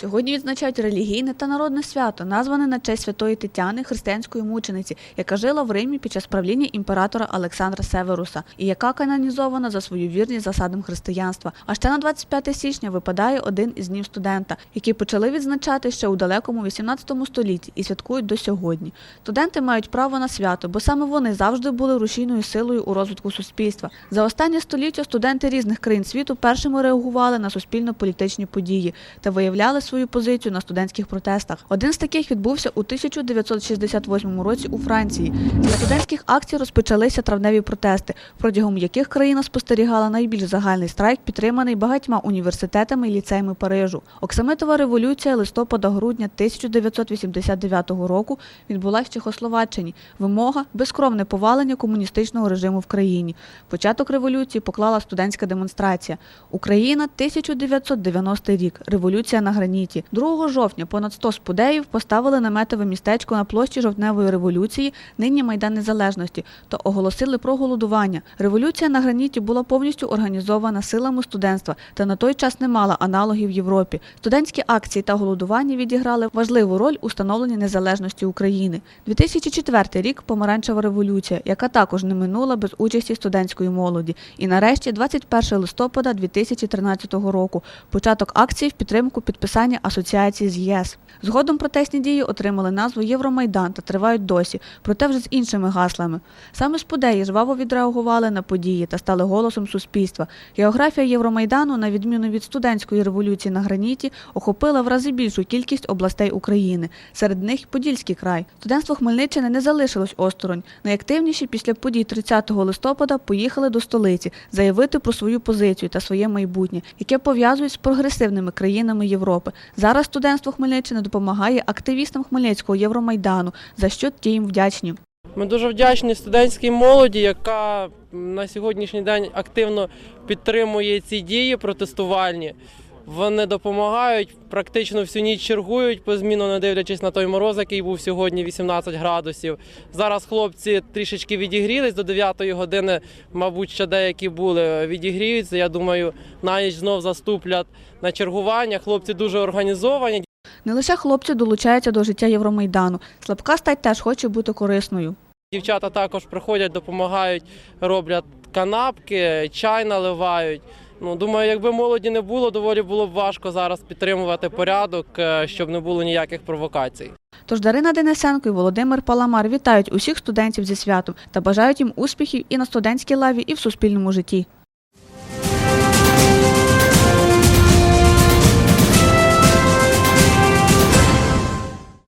Сьогодні відзначають релігійне та народне свято, назване на честь святої Тетяни, християнської мучениці, яка жила в Римі під час правління імператора Олександра Северуса і яка канонізована за свою вірність засадам християнства. А ще на 25 січня випадає один із днів студента, який почали відзначати ще у далекому 18 столітті і святкують до сьогодні. Студенти мають право на свято, бо саме вони завжди були рушійною силою у розвитку суспільства. За останнє століття студенти різних країн світу першими реагували на суспільно-політичні події та виявляли свою позицію на студентських протестах. Один з таких відбувся у 1968 році у Франції. Для студентських акцій розпочалися травневі протести, протягом яких країна спостерігала найбільш загальний страйк, підтриманий багатьма університетами і ліцеями Парижу. Оксамитова революція листопада-грудня 1989 року відбулася в Чехословаччині. Вимога безкровне повалення комуністичного режиму в країні. Початок революції поклала студентська демонстрація. Україна 1990 рік. Революція на граніті. 2 жовтня понад 100 спудеїв поставили наметове містечко на площі жовтневої революції, нині Майдан Незалежності, та оголосили про голодування. Революція на граніті була повністю організована силами студентства та на той час не мала аналогів в Європі. Студентські акції та голодування відіграли важливу роль у становленні незалежності України. 2004 рік помаранчева революція, яка також не минула без участі студентської молоді. І нарешті 21 листопада 2013 року початок акції в підтримку підписання асоціації з ЄС. Згодом протестні дії отримали назву Євромайдан та тривають досі, проте вже з іншими гаслами. Саме спудеї жваво відреагували на події та стали голосом суспільства. Географія Євромайдану, на відміну від студентської революції на граніті, охопила в рази більшу кількість областей України. Серед них Подільський край. Студентство Хмельниччини не залишилось осторонь. Найактивніші після подій 30 листопада поїхали до столиці заявити про свою позицію та своє майбутнє, яке пов'язують з прогресивними країнами Європи. Зараз студентство Хмельниччини допомагає активістам Хмельницького Євромайдану, за що ті їм вдячні. Ми дуже вдячні студентській молоді, яка на сьогоднішній день активно підтримує ці дії протестувальні. Вони допомагають, практично всю ніч чергують по зміну, не дивлячись на той мороз, який був сьогодні 18 градусів. Зараз хлопці трішечки відігрілись до 9 години, мабуть, ще деякі були, відігріються. Я думаю, на ніч знов заступлять на чергування. Хлопці дуже організовані. Не лише хлопці долучаються до життя Євромайдану. Слабка стать теж хоче бути корисною. Дівчата також приходять, допомагають, роблять канапки, чай наливають. Ну, думаю, якби молоді не було, доволі було б важко зараз підтримувати порядок, е, щоб не було ніяких провокацій. Тож Дарина Денисенко і Володимир Паламар вітають усіх студентів зі святом та бажають їм успіхів і на студентській лаві, і в суспільному житті.